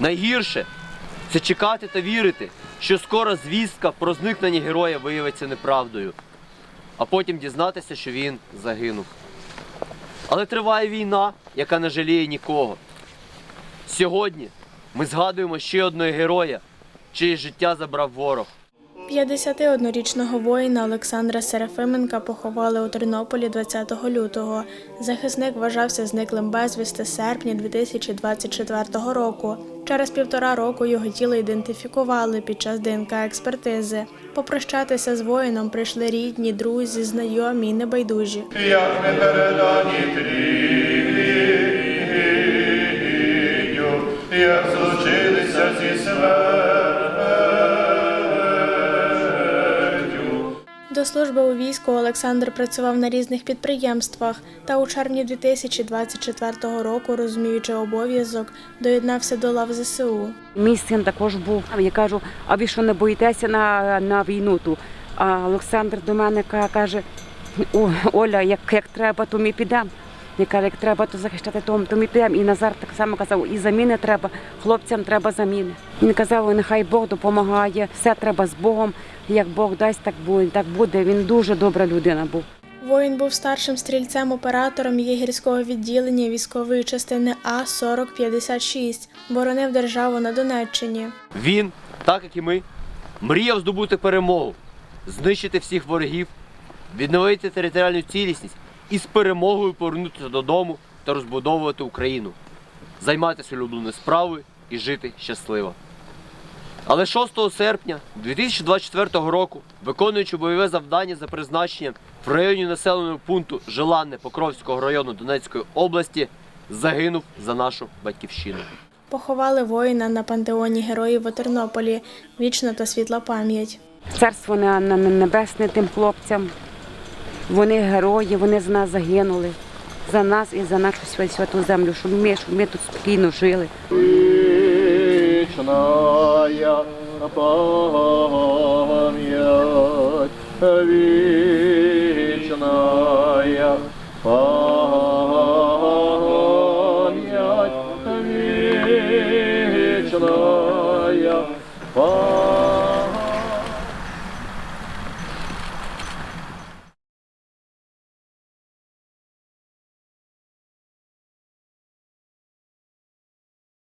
Найгірше це чекати та вірити, що скоро звістка про зникнення героя виявиться неправдою, а потім дізнатися, що він загинув. Але триває війна, яка не жаліє нікого. Сьогодні ми згадуємо ще одного героя, чиє життя забрав ворог. 51-річного воїна Олександра Серафименка поховали у Тернополі 20 лютого. Захисник вважався зниклим безвісти серпня 2024 року. Через півтора року його тіло ідентифікували під час ДНК-експертизи. Попрощатися з воїном прийшли рідні, друзі, знайомі небайдужі. як не передані трію, До служби у війську Олександр працював на різних підприємствах та у червні 2024 року, розуміючи обов'язок, доєднався до лав ЗСУ. Мій син також був. Я кажу, а ви що не боїтеся на, на війну ту? А Олександр до мене каже: «О, Оля, як, як треба, то ми підемо. Я кажу, як треба, то захищати, то, то ми підемо. І Назар так само казав, і заміни треба, хлопцям треба заміни. Він казав, нехай Бог допомагає, все треба з Богом. Як Бог дасть, так буде. Так буде. Він дуже добра людина був. Воїн був старшим стрільцем-оператором єгерського відділення військової частини А 4056 боронив державу на Донеччині. Він, так як і ми, мріяв здобути перемогу, знищити всіх ворогів, відновити територіальну цілісність і з перемогою повернутися додому та розбудовувати Україну, займатися улюбленою справою і жити щасливо. Але 6 серпня 2024 року, виконуючи бойове завдання за призначенням в районі населеного пункту Желанне Покровського району Донецької області, загинув за нашу батьківщину. Поховали воїна на пантеоні героїв у Тернополі. Вічна та світла пам'ять. Царство на небесне тим хлопцям. Вони герої, вони за нас загинули. За нас і за нашу свя- святу землю, щоб ми, щоб ми тут спокійно жили. Вічна пам'ять, вічна пам'ять.